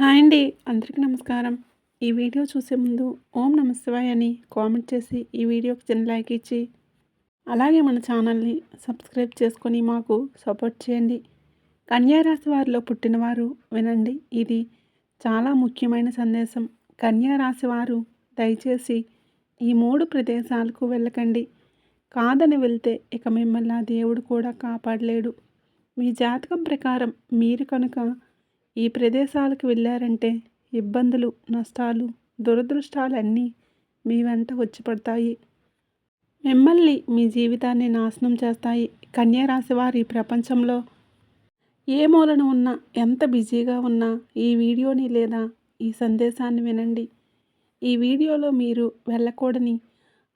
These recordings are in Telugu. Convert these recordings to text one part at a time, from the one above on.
హాయ్ అండి. అందరికీ నమస్కారం. ఈ వీడియో చూసే ముందు ఓం నమశివాయ్ అని కామెంట్ చేసి ఈ వీడియోకి చిన్న లైక్ ఇచ్చి అలాగే మన ఛానల్ని సబ్స్క్రైబ్ చేసుకొని మాకు సపోర్ట్ చేయండి. కన్యారాశి వారిలో పుట్టినవారు వినండి. ఇది చాలా ముఖ్యమైన సందేశం. కన్యారాశి వారు దయచేసి ఈ మూడు ప్రదేశాలకు వెళ్ళకండి. కాదని వెళ్తే ఇక మిమ్మల్ని ఆ దేవుడు కూడా కాపాడలేడు. మీ జాతకం ప్రకారం మీరు కనుక ఈ ప్రదేశాలకు వెళ్ళారంటే ఇబ్బందులు నష్టాలు దురదృష్టాలన్నీ మీ వెంట వచ్చి పడతాయి. మిమ్మల్ని మీ జీవితాన్ని నాశనం చేస్తాయి. కన్యారాశి వారి ప్రపంచంలో ఏ మూలను ఉన్నా ఎంత బిజీగా ఉన్నా ఈ వీడియోని లేదా ఈ సందేశాన్ని వినండి. ఈ వీడియోలో మీరు వెళ్ళకూడని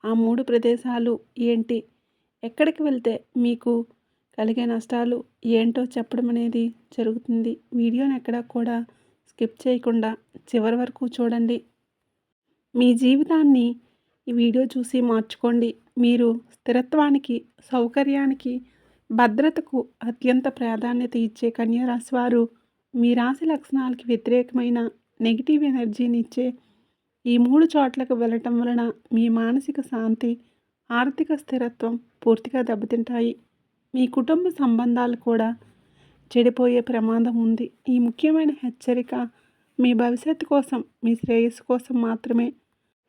ఆ మూడు ప్రదేశాలు ఏంటి? ఎక్కడికి వెళ్తే మీకు కలిగే నష్టాలు ఏంటో చెప్పడం అనేది జరుగుతుంది. వీడియోని ఎక్కడా కూడా స్కిప్ చేయకుండా చివరి వరకు చూడండి. మీ జీవితాన్ని ఈ వీడియో చూసి మార్చుకోండి. మీరు స్థిరత్వానికి సౌకర్యానికి భద్రతకు అత్యంత ప్రాధాన్యత ఇచ్చే కన్యారాశి వారు మీ రాశి లక్షణాలకి వ్యతిరేకమైన నెగిటివ్ ఎనర్జీని ఇచ్చే ఈ మూడు చోట్లకు వెళ్ళటం వలన మీ మానసిక శాంతి ఆర్థిక స్థిరత్వం పూర్తిగా దెబ్బతింటాయి. మీ కుటుంబ సంబంధాలు కూడా చెడిపోయే ప్రమాదం ఉంది. ఈ ముఖ్యమైన హెచ్చరిక మీ భవిష్యత్తు కోసం మీ శ్రేయస్సు కోసం మాత్రమే.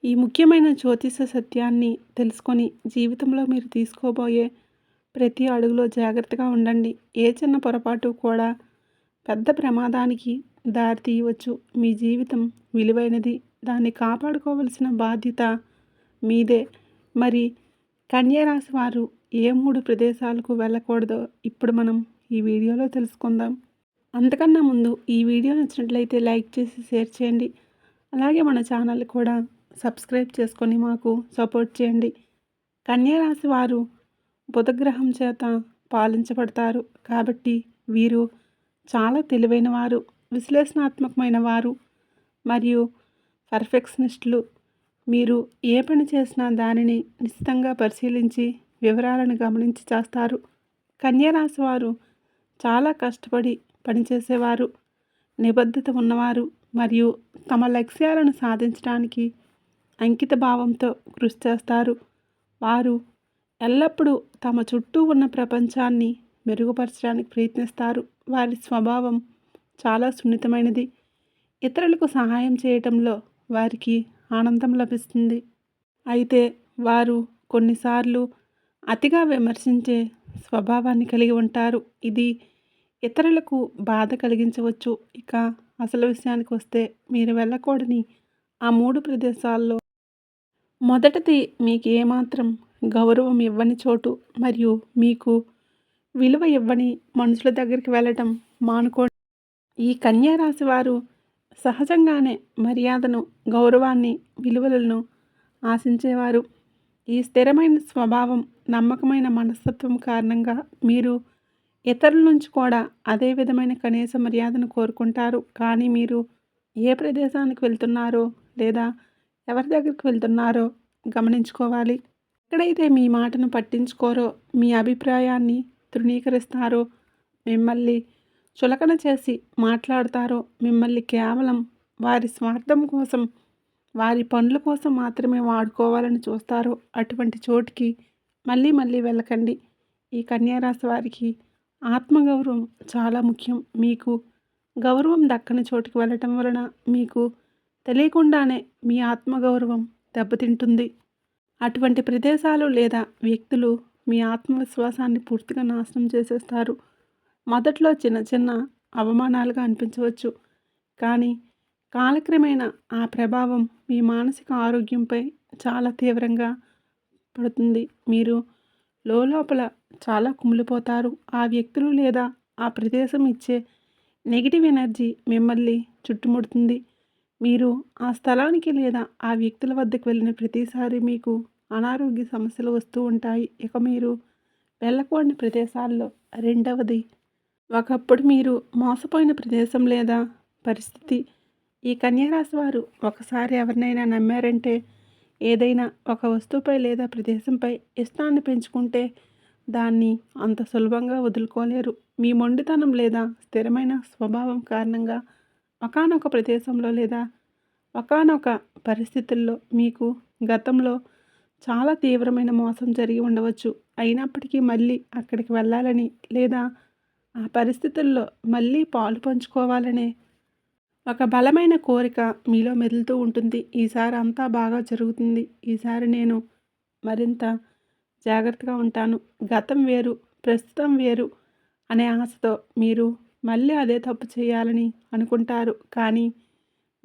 ఈ ముఖ్యమైన జ్యోతిష సత్యాన్ని తెలుసుకొని జీవితంలో మీరు తీసుకోబోయే ప్రతి అడుగులో జాగ్రత్తగా ఉండండి. ఏ చిన్న పొరపాటు కూడా పెద్ద ప్రమాదానికి దారి తీయవచ్చు. మీ జీవితం విలువైనది. దాన్ని కాపాడుకోవలసిన బాధ్యత మీదే. మరి కన్యరాశి వారు ఏ మూడు ప్రదేశాలకు వెళ్ళకూడదో ఇప్పుడు మనం ఈ వీడియోలో తెలుసుకుందాం. అంతకన్నా ముందు ఈ వీడియో నచ్చినట్లయితే లైక్ చేసి షేర్ చేయండి. అలాగే మన ఛానల్ కూడా సబ్స్క్రైబ్ చేసుకొని మాకు సపోర్ట్ చేయండి. కన్యారాశి వారు బుధగ్రహం చేత పాలించబడతారు కాబట్టి వీరు చాలా తెలివైన వారు విశ్లేషణాత్మకమైన వారు మరియు పర్ఫెక్షనిస్టులు. మీరు ఏ పని చేసినా దానిని నిశ్చితంగా పరిశీలించి వివరాలను గమనించి చేస్తారు. కన్యారాశి వారు చాలా కష్టపడి పనిచేసేవారు. నిబద్ధత ఉన్నవారు మరియు తమ లక్ష్యాలను సాధించడానికి అంకిత భావంతో కృషి చేస్తారు. వారు ఎల్లప్పుడూ తమ చుట్టూ ఉన్న ప్రపంచాన్ని మెరుగుపరచడానికి ప్రయత్నిస్తారు. వారి స్వభావం చాలా సున్నితమైనది. ఇతరులకు సహాయం చేయటంలో వారికి ఆనందం లభిస్తుంది. అయితే వారు కొన్నిసార్లు అతిగా విమర్శించే స్వభావాన్ని కలిగి ఉంటారు. ఇది ఇతరులకు బాధ కలిగించవచ్చు. ఇక అసలు విషయానికి వస్తే మీరు వెళ్ళకూడని ఆ మూడు ప్రదేశాల్లో మొదటిది మీకు ఏమాత్రం గౌరవం ఇవ్వని చోటు మరియు మీకు విలువ ఇవ్వని మనుషుల దగ్గరికి వెళ్ళటం మానుకోండి. ఈ కన్యారాశి వారు సహజంగానే మర్యాదను గౌరవాన్ని విలువలను ఆశించేవారు. ఈ స్థిరమైన స్వభావం నమ్మకమైన మనస్తత్వం కారణంగా మీరు ఇతరుల నుంచి కూడా అదే విధమైన కనీస మర్యాదను కోరుకుంటారు. కానీ మీరు ఏ ప్రదేశానికి వెళ్తున్నారో లేదా ఎవరి దగ్గరికి వెళ్తున్నారో గమనించుకోవాలి. ఎక్కడైతే మీ మాటను పట్టించుకోరో మీ అభిప్రాయాన్ని తృణీకరిస్తారో మిమ్మల్ని చులకన చేసి మాట్లాడతారో మిమ్మల్ని కేవలం వారి స్వార్థం కోసం వారి పనుల కోసం మాత్రమే వాడుకోవాలని చూస్తారో. అటువంటి చోటుకి మళ్ళీ మళ్ళీ వెళ్ళకండి. ఈ కన్యారాశి వారికి ఆత్మగౌరవం చాలా ముఖ్యం. మీకు గౌరవం దక్కని చోటుకి వెళ్ళటం వలన మీకు తెలియకుండానే మీ ఆత్మగౌరవం దెబ్బతింటుంది. అటువంటి ప్రదేశాలు లేదా వ్యక్తులు మీ ఆత్మవిశ్వాసాన్ని పూర్తిగా నాశనం చేసేస్తారు. మొదట్లో చిన్న చిన్న అవమానాలుగా అనిపించవచ్చు. కానీ కాలక్రమేణా ఆ ప్రభావం మీ మానసిక ఆరోగ్యంపై చాలా తీవ్రంగా పడుతుంది. మీరు లోపల చాలా కుమిలిపోతారు. ఆ వ్యక్తులు లేదా ఆ ప్రదేశం ఇచ్చే నెగిటివ్ ఎనర్జీ మిమ్మల్ని చుట్టుముడుతుంది. మీరు ఆ స్థలానికి లేదా ఆ వ్యక్తుల వద్దకు వెళ్ళిన ప్రతిసారి మీకు అనారోగ్య సమస్యలు వస్తూ ఉంటాయి. ఇక మీరు వెళ్ళకూడని ప్రదేశాల్లో రెండవది ఒకప్పుడు మీరు మోసపోయిన ప్రదేశం లేదా పరిస్థితి ఈ కన్యారాశి వారు ఒకసారి ఎవరినైనా నమ్మారంటే ఏదైనా ఒక వస్తువుపై లేదా ప్రదేశంపై ఇష్టాన్ని పెంచుకుంటే దాన్ని అంత సులభంగా వదులుకోలేరు. మీ మొండితనం లేదా స్థిరమైన స్వభావం కారణంగా ఒకానొక ప్రదేశంలో లేదా ఒకానొక పరిస్థితుల్లో మీకు గతంలో చాలా తీవ్రమైన మోసం జరిగి ఉండవచ్చు. అయినప్పటికీ మళ్ళీ అక్కడికి వెళ్ళాలని లేదా ఆ పరిస్థితుల్లో మళ్ళీ పాలు పంచుకోవాలనే ఒక బలమైన కోరిక మీలో మెదులుతూ ఉంటుంది. ఈసారి అంతా బాగా జరుగుతుంది. ఈసారి నేను మరింత జాగ్రత్తగా ఉంటాను. గతం వేరు ప్రస్తుతం వేరు అనే ఆశతో మీరు మళ్ళీ అదే తప్పు చేయాలని అనుకుంటారు. కానీ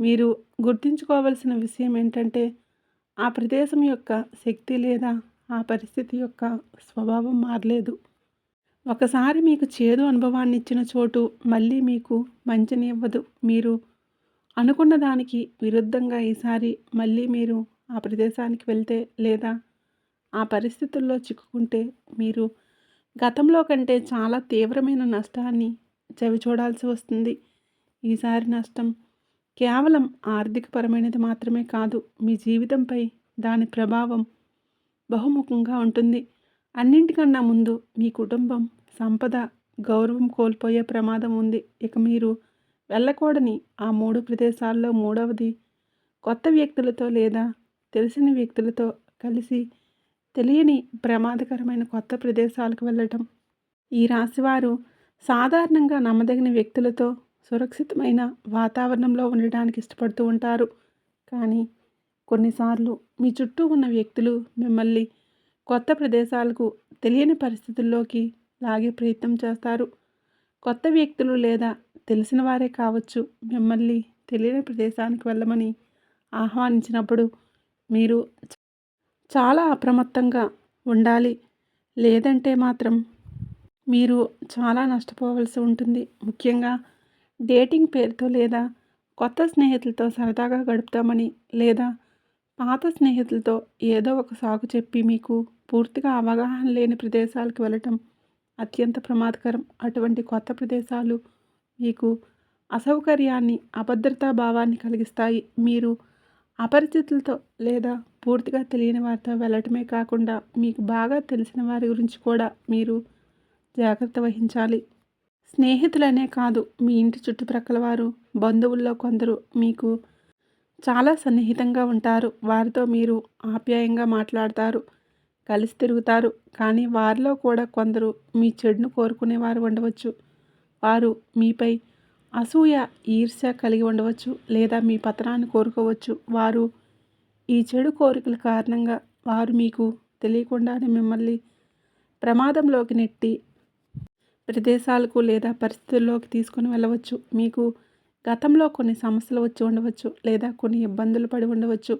మీరు గుర్తుంచుకోవలసిన విషయం ఏంటంటే ఆ ప్రదేశం యొక్క శక్తి లేదా ఆ పరిస్థితి యొక్క స్వభావం మారలేదు. ఒకసారి మీకు చేదు అనుభవాన్ని ఇచ్చిన చోటు మళ్ళీ మీకు మంచిని ఇవ్వదు. మీరు అనుకున్న దానికి విరుద్ధంగా ఈసారి మళ్ళీ మీరు ఆ ప్రదేశానికి వెళ్తే లేదా ఆ పరిస్థితుల్లో చిక్కుకుంటే మీరు గతంలో కంటే చాలా తీవ్రమైన నష్టాన్ని చవి చూడాల్సి వస్తుంది. ఈసారి నష్టం కేవలం ఆర్థికపరమైనది మాత్రమే కాదు మీ జీవితంపై దాని ప్రభావం బహుముఖంగా ఉంటుంది. అన్నింటికన్నా ముందు మీ కుటుంబం సంపద గౌరవం కోల్పోయే ప్రమాదం ఉంది. ఇక మీరు వెళ్ళకూడని ఆ మూడు ప్రదేశాల్లో మూడవది కొత్త వ్యక్తులతో లేదా తెలిసిన వ్యక్తులతో కలిసి తెలియని ప్రమాదకరమైన కొత్త ప్రదేశాలకు వెళ్ళటం. ఈ రాశివారు సాధారణంగా నమ్మదగిన వ్యక్తులతో సురక్షితమైన వాతావరణంలో ఉండడానికి ఇష్టపడుతూ ఉంటారు. కానీ కొన్నిసార్లు మీ చుట్టూ ఉన్న వ్యక్తులు మిమ్మల్ని కొత్త ప్రదేశాలకు తెలియని పరిస్థితుల్లోకి లాగే ప్రయత్నం చేస్తారు. కొత్త వ్యక్తులు లేదా తెలిసిన వారే కావచ్చు. మిమ్మల్ని తెలియని ప్రదేశానికి వెళ్ళమని ఆహ్వానించినప్పుడు మీరు చాలా అప్రమత్తంగా ఉండాలి. లేదంటే మాత్రం మీరు చాలా నష్టపోవలసి ఉంటుంది. ముఖ్యంగా డేటింగ్ పేరుతో లేదా కొత్త స్నేహితులతో సరదాగా గడుపుతామని లేదా పాత స్నేహితులతో ఏదో ఒక సాగు చెప్పి మీకు పూర్తిగా అవగాహన లేని ప్రదేశాలకు వెళ్ళటం అత్యంత ప్రమాదకరం. అటువంటి కొత్త ప్రదేశాలు మీకు అసౌకర్యాన్ని అభద్రతా భావాన్ని కలిగిస్తాయి. మీరు అపరిచితులతో లేదా పూర్తిగా తెలియని వారితో వెళ్ళటమే కాకుండా మీకు బాగా తెలిసిన వారి గురించి కూడా మీరు జాగ్రత్త వహించాలి. స్నేహితులనే కాదు మీ ఇంటి చుట్టుప్రక్కల వారు బంధువుల్లో కొందరు మీకు చాలా సన్నిహితంగా ఉంటారు. వారితో మీరు ఆప్యాయంగా మాట్లాడతారు కలిసి తిరుగుతారు. కానీ వారిలో కూడా కొందరు మీ చెడును కోరుకునేవారు ఉండవచ్చు. వారు మీపై అసూయ ఈర్ష్య కలిగి ఉండవచ్చు లేదా మీ పతనాన్ని కోరుకోవచ్చు. వారు ఈ చెడు కోరికల కారణంగా వారు మీకు తెలియకుండానే మిమ్మల్ని ప్రమాదంలోకి నెట్టి ప్రదేశాలకు లేదా పరిస్థితుల్లోకి తీసుకొని వెళ్ళవచ్చు. మీకు గతంలో కొన్ని సమస్యలు వచ్చి ఉండవచ్చు లేదా కొన్ని ఇబ్బందులు పడి ఉండవచ్చు.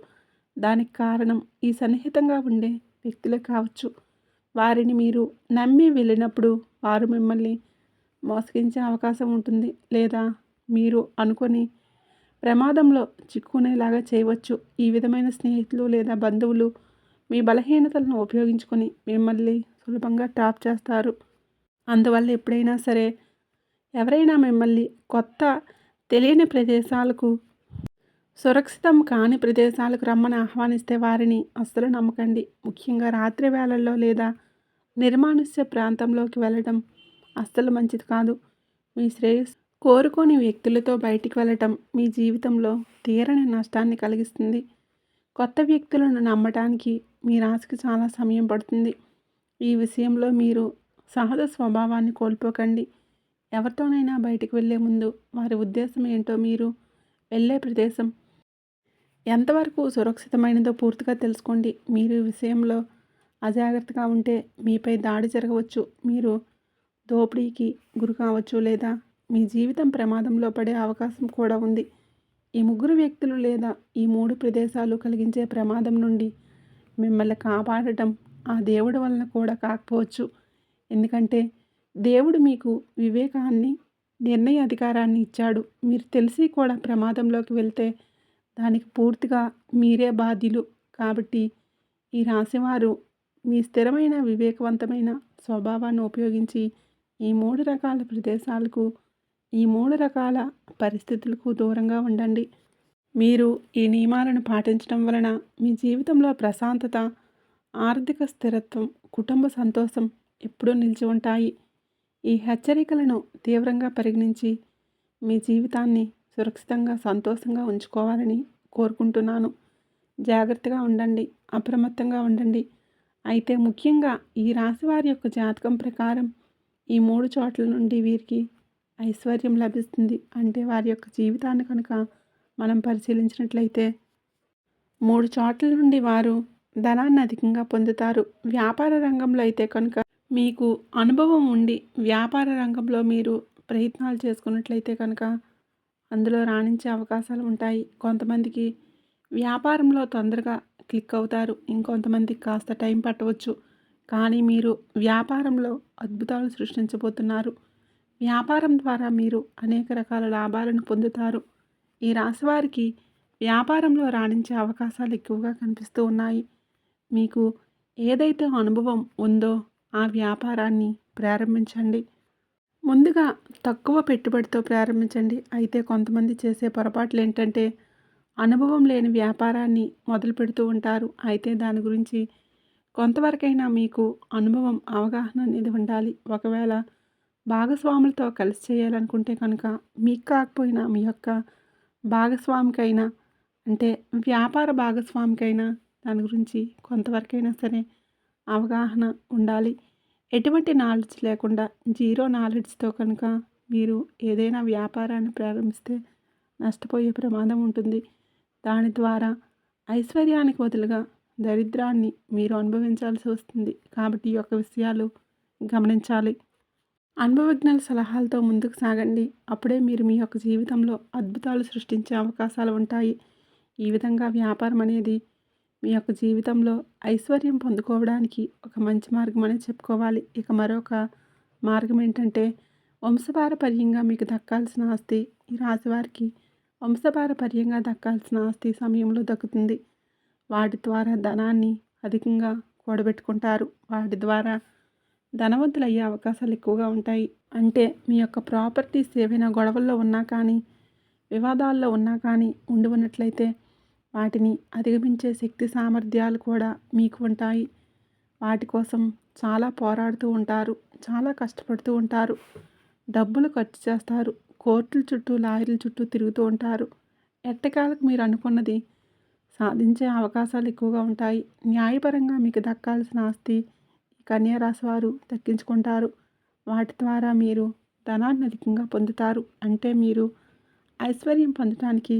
దానికి కారణం ఈ సన్నిహితంగా ఉండే వ్యక్తులే కావచ్చు. వారిని మీరు నమ్మి వెళ్ళినప్పుడు వారు మిమ్మల్ని మోసగించే అవకాశం ఉంటుంది. లేదా మీరు అనుకొని ప్రమాదంలో చిక్కుకునేలాగా చేయవచ్చు. ఈ విధమైన స్నేహితులు లేదా బంధువులు మీ బలహీనతలను ఉపయోగించుకొని మిమ్మల్ని సులభంగా ట్రాప్ చేస్తారు. అందువల్ల ఎప్పుడైనా సరే ఎవరైనా మిమ్మల్ని కొత్త తెలియని ప్రదేశాలకు సురక్షితం కాని ప్రదేశాలకు రమ్మని ఆహ్వానిస్తే వారిని అస్సలు నమ్మకండి. ముఖ్యంగా రాత్రి వేళల్లో లేదా నిర్మానుష్య ప్రాంతంలోకి వెళ్ళడం అస్సలు మంచిది కాదు. మీ శ్రేయస్ కోరుకోని వ్యక్తులతో బయటికి వెళ్ళటం మీ జీవితంలో తీరని నష్టాన్ని కలిగిస్తుంది. కొత్త వ్యక్తులను నమ్మటానికి మీ రాశికి చాలా సమయం పడుతుంది. ఈ విషయంలో మీరు సహజ స్వభావాన్ని కోల్పోకండి. ఎవరితోనైనా బయటికి వెళ్ళే ముందు వారి ఉద్దేశం ఏంటో మీరు వెళ్ళే ప్రదేశం ఎంతవరకు సురక్షితమైనదో పూర్తిగా తెలుసుకోండి. మీరు ఈ విషయంలో అజాగ్రత్తగా ఉంటే మీపై దాడి జరగవచ్చు. మీరు దోపిడీకి గురి కావచ్చు లేదా మీ జీవితం ప్రమాదంలో పడే అవకాశం కూడా ఉంది. ఈ ముగ్గురు వ్యక్తులు లేదా ఈ మూడు ప్రదేశాలు కలిగించే ప్రమాదం నుండి మిమ్మల్ని కాపాడటం ఆ దేవుడి వలన కూడా కాకపోవచ్చు. ఎందుకంటే దేవుడు మీకు వివేకాన్ని నిర్ణయ అధికారాన్ని ఇచ్చాడు. మీరు తెలిసి కూడా ప్రమాదంలోకి వెళ్తే దానికి పూర్తిగా మీరే బాధ్యులు. కాబట్టి ఈ రాశివారు మీ స్థిరమైన వివేకవంతమైన స్వభావాన్ని ఉపయోగించి ఈ మూడు రకాల ప్రదేశాలకు ఈ మూడు రకాల పరిస్థితులకు దూరంగా ఉండండి. మీరు ఈ నియమాలను పాటించడం వలన మీ జీవితంలో ప్రశాంతత ఆర్థిక స్థిరత్వం కుటుంబ సంతోషం ఎప్పుడూ నిలిచి ఉంటాయి. ఈ హెచ్చరికలను తీవ్రంగా పరిగణించి మీ జీవితాన్ని సురక్షితంగా సంతోషంగా ఉంచుకోవాలని కోరుకుంటున్నాను. జాగ్రత్తగా ఉండండి అప్రమత్తంగా ఉండండి. అయితే ముఖ్యంగా ఈ రాశి వారి యొక్క జాతకం ప్రకారం ఈ మూడు చోట్ల నుండి వీరికి ఐశ్వర్యం లభిస్తుంది. అంటే వారి యొక్క జీవితాన్ని కనుక మనం పరిశీలించినట్లయితే మూడు చోట్ల నుండి వారు ధనాన్ని అధికంగా పొందుతారు. వ్యాపార రంగంలో అయితే కనుక మీకు అనుభవం ఉండి వ్యాపార రంగంలో మీరు ప్రయత్నాలు చేసుకున్నట్లయితే కనుక అందులో రాణించే అవకాశాలు ఉంటాయి. కొంతమందికి వ్యాపారంలో తొందరగా క్లిక్ అవుతారు. ఇంకొంతమందికి కాస్త టైం పట్టవచ్చు. కానీ మీరు వ్యాపారంలో అద్భుతాలు సృష్టించబోతున్నారు. వ్యాపారం ద్వారా మీరు అనేక రకాల లాభాలను పొందుతారు. ఈ రాశివారికి వ్యాపారంలో రాణించే అవకాశాలు ఎక్కువగా కనిపిస్తూ ఉన్నాయి. మీకు ఏదైతే అనుభవం ఉందో ఆ వ్యాపారాన్ని ప్రారంభించండి. ముందుగా తక్కువ పెట్టుబడితో ప్రారంభించండి. అయితే కొంతమంది చేసే పొరపాట్లు ఏంటంటే అనుభవం లేని వ్యాపారాన్ని మొదలు పెడుతూ ఉంటారు. అయితే దాని గురించి కొంతవరకైనా మీకు అనుభవం అవగాహన అనేది ఉండాలి. ఒకవేళ భాగస్వాములతో కలిసి చేయాలనుకుంటే కనుక మీకు కాకపోయినా మీ యొక్క భాగస్వామికైనా అంటే వ్యాపార భాగస్వామికైనా దాని గురించి కొంతవరకైనా సరే అవగాహన ఉండాలి. ఎటువంటి నాలెడ్జ్ లేకుండా జీరో నాలెడ్జ్తో కనుక మీరు ఏదైనా వ్యాపారాన్ని ప్రారంభిస్తే నష్టపోయే ప్రమాదం ఉంటుంది. దాని ద్వారా ఐశ్వర్యానికి బదులుగా దరిద్రాన్ని మీరు అనుభవించాల్సి వస్తుంది. కాబట్టి ఈ యొక్క విషయాలు గమనించాలి. అనుభవజ్ఞుల సలహాలతో ముందుకు సాగండి. అప్పుడే మీరు మీ యొక్క జీవితంలో అద్భుతాలు సృష్టించే అవకాశాలు ఉంటాయి. ఈ విధంగా వ్యాపారం అనేది మీ యొక్క జీవితంలో ఐశ్వర్యం పొందుకోవడానికి ఒక మంచి మార్గం అనేది చెప్పుకోవాలి. ఇక మరొక మార్గం ఏంటంటే వంశపారపర్యంగా మీకు దక్కాల్సిన ఆస్తి ఈ రాశివారికి వంశపారపర్యంగా దక్కాల్సిన ఆస్తి సమయంలో దక్కుతుంది. వాటి ద్వారా ధనాన్ని అధికంగా కూడబెట్టుకుంటారు. వాటి ద్వారా ధనవంతులు అయ్యే అవకాశాలు ఎక్కువగా ఉంటాయి. అంటే మీ యొక్క ప్రాపర్టీస్ ఏవైనా గొడవల్లో ఉన్నా కానీ వివాదాల్లో ఉన్నా కానీ ఉండి ఉన్నట్లయితే వాటిని అధిగమించే శక్తి సామర్థ్యాలు కూడా మీకు ఉంటాయి. వాటి కోసం చాలా పోరాడుతూ ఉంటారు. చాలా కష్టపడుతూ ఉంటారు. డబ్బులు ఖర్చు చేస్తారు. కోర్టుల చుట్టూ లాయర్ల చుట్టూ తిరుగుతూ ఉంటారు. ఎట్టకాలకు మీరు అనుకున్నది సాధించే అవకాశాలు ఎక్కువగా ఉంటాయి. న్యాయపరంగా మీకు దక్కాల్సిన ఆస్తి కన్యారాశి వారు దక్కించుకుంటారు. వాటి ద్వారా మీరు ధనాన్ని అధికంగా పొందుతారు. అంటే మీరు ఐశ్వర్యం పొందడానికి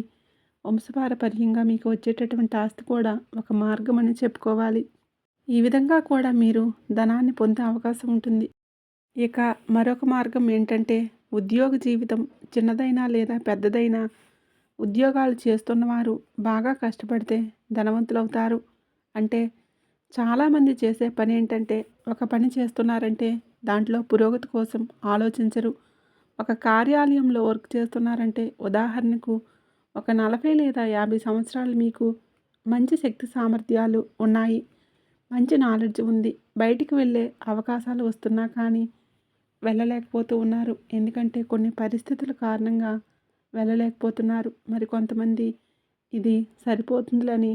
వంశపారపర్యంగా మీకు వచ్చేటటువంటి ఆస్తి కూడా ఒక మార్గం అని చెప్పుకోవాలి. ఈ విధంగా కూడా మీరు ధనాన్ని పొందే అవకాశం ఉంటుంది. ఇక మరొక మార్గం ఏంటంటే ఉద్యోగ జీవితం. చిన్నదైనా లేదా పెద్దదైనా ఉద్యోగాలు చేస్తున్నవారు బాగా కష్టపడితే ధనవంతులవుతారు. అంటే చాలామంది చేసే పని ఏంటంటే ఒక పని చేస్తున్నారంటే దాంట్లో పురోగతి కోసం ఆలోచించరు. ఒక కార్యాలయంలో వర్క్ చేస్తున్నారంటే ఉదాహరణకు ఒక నలభై లేదా యాభై సంవత్సరాలు మీకు మంచి శక్తి సామర్థ్యాలు ఉన్నాయి. మంచి నాలెడ్జ్ ఉంది. బయటికి వెళ్ళే అవకాశాలు వస్తున్నా కానీ వెళ్ళలేకపోతూ ఉన్నారు. ఎందుకంటే కొన్ని పరిస్థితుల కారణంగా వెళ్ళలేకపోతున్నారు. మరి కొంతమంది ఇది సరిపోతుందని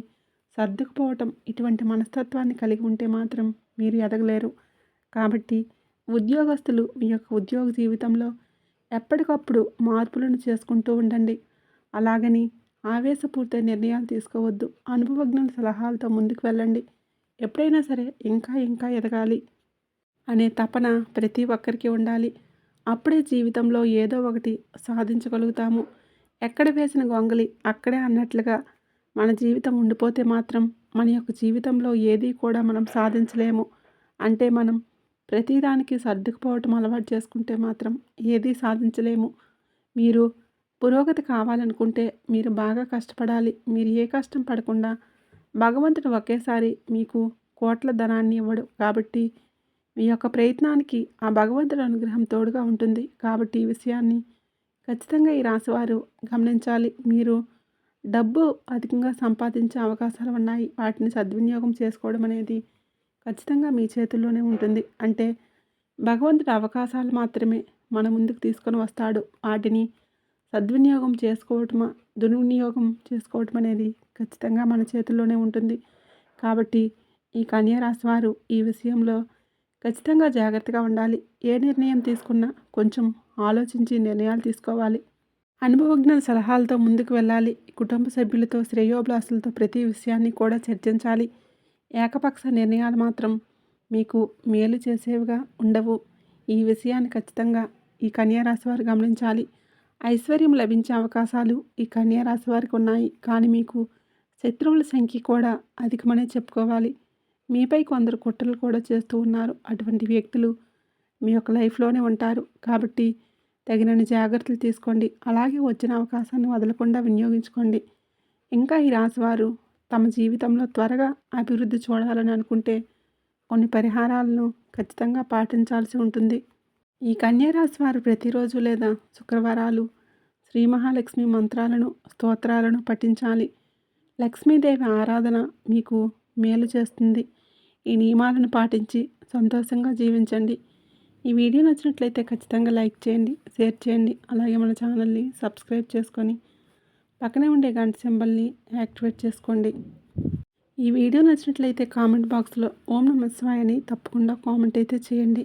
సర్దుకుపోవటం ఇటువంటి మనస్తత్వాన్ని కలిగి ఉంటే మాత్రం మీరు ఎదగలేరు. కాబట్టి ఉద్యోగస్తులు మీ యొక్క ఉద్యోగ జీవితంలో ఎప్పటికప్పుడు మార్పులను చేసుకుంటూ ఉండండి. అలాగని ఆవేశపూర్తి నిర్ణయాలు తీసుకోవద్దు. అనుభవజ్ఞుల సలహాలతో ముందుకు వెళ్ళండి. ఎప్పుడైనా సరే ఇంకా ఇంకా ఎదగాలి అనే తపన ప్రతి ఒక్కరికి ఉండాలి. అప్పుడే జీవితంలో ఏదో ఒకటి సాధించగలుగుతాము. ఎక్కడ వేసిన గొంగలి అక్కడే అన్నట్లుగా మన జీవితం ఉండిపోతే మాత్రం మన యొక్క జీవితంలో ఏది కూడా మనం సాధించలేము. అంటే మనం ప్రతిదానికి సర్దుకుపోవటం అలవాటు చేసుకుంటే మాత్రం ఏదీ సాధించలేము. మీరు పురోగతి కావాలనుకుంటే మీరు బాగా కష్టపడాలి. మీరు ఏ కష్టం పడకుండా భగవంతుడు ఒకేసారి మీకు కోట్ల ధనాన్ని ఇవ్వడు. కాబట్టి మీ యొక్క ప్రయత్నానికి ఆ భగవంతుడి అనుగ్రహం తోడుగా ఉంటుంది. కాబట్టి ఈ విషయాన్ని ఖచ్చితంగా ఈ రాశివారు గమనించాలి. మీరు డబ్బు అధికంగా సంపాదించే అవకాశాలు ఉన్నాయి. వాటిని సద్వినియోగం చేసుకోవడం అనేది ఖచ్చితంగా మీ చేతుల్లోనే ఉంటుంది. అంటే భగవంతుడి అవకాశాలు మాత్రమే మన ముందుకు తీసుకొని వస్తాడు. వాటిని సద్వినియోగం చేసుకోవటమా దుర్వినియోగం చేసుకోవటం అనేది ఖచ్చితంగా మన చేతుల్లోనే ఉంటుంది. కాబట్టి ఈ కన్యారాశి వారు ఈ విషయంలో ఖచ్చితంగా జాగ్రత్తగా ఉండాలి. ఏ నిర్ణయం తీసుకున్నా కొంచెం ఆలోచించి నిర్ణయాలు తీసుకోవాలి. అనుభవజ్ఞుల సలహాలతో ముందుకు వెళ్ళాలి. కుటుంబ సభ్యులతో శ్రేయోభిలాషులతో ప్రతి విషయాన్ని కూడా చర్చించాలి. ఏకపక్ష నిర్ణయాలు మాత్రం మీకు మేలు చేసేవిగా ఉండవు. ఈ విషయాన్ని ఖచ్చితంగా ఈ కన్యారాశి వారు గమనించాలి. ఐశ్వర్యం లభించే అవకాశాలు ఈ కన్యారాశి వారికి ఉన్నాయి. కానీ మీకు శత్రువుల సంఖ్య కూడా అధికమనే చెప్పుకోవాలి. మీపై కొందరు కుట్రలు కూడా చేస్తూ ఉన్నారు. అటువంటి వ్యక్తులు మీ యొక్క లైఫ్లోనే ఉంటారు. కాబట్టి తగినన్ని జాగ్రత్తలు తీసుకోండి. అలాగే వచ్చిన అవకాశాన్ని వదలకుండా వినియోగించుకోండి. ఇంకా ఈ రాశివారు తమ జీవితంలో త్వరగా అభివృద్ధి చూడాలని అనుకుంటే కొన్ని పరిహారాలను ఖచ్చితంగా పాటించాల్సి ఉంటుంది. ఈ కన్యారాశి వారు ప్రతిరోజు లేదా శుక్రవారాలు శ్రీ మహాలక్ష్మి మంత్రాలను స్తోత్రాలను పఠించాలి. లక్ష్మీదేవి ఆరాధన మీకు మేలు చేస్తుంది. ఈ నియమాలను పాటించి సంతోషంగా జీవించండి. ఈ వీడియో నచ్చినట్లయితే ఖచ్చితంగా లైక్ చేయండి షేర్ చేయండి అలాగే మన ఛానల్ని సబ్స్క్రైబ్ చేసుకొని పక్కనే ఉండే గంట సింబల్ని యాక్టివేట్ చేసుకోండి. ఈ వీడియో నచ్చినట్లయితే కామెంట్ బాక్స్లో ఓం నమ శివాయ అని తప్పకుండా కామెంట్ అయితే చేయండి.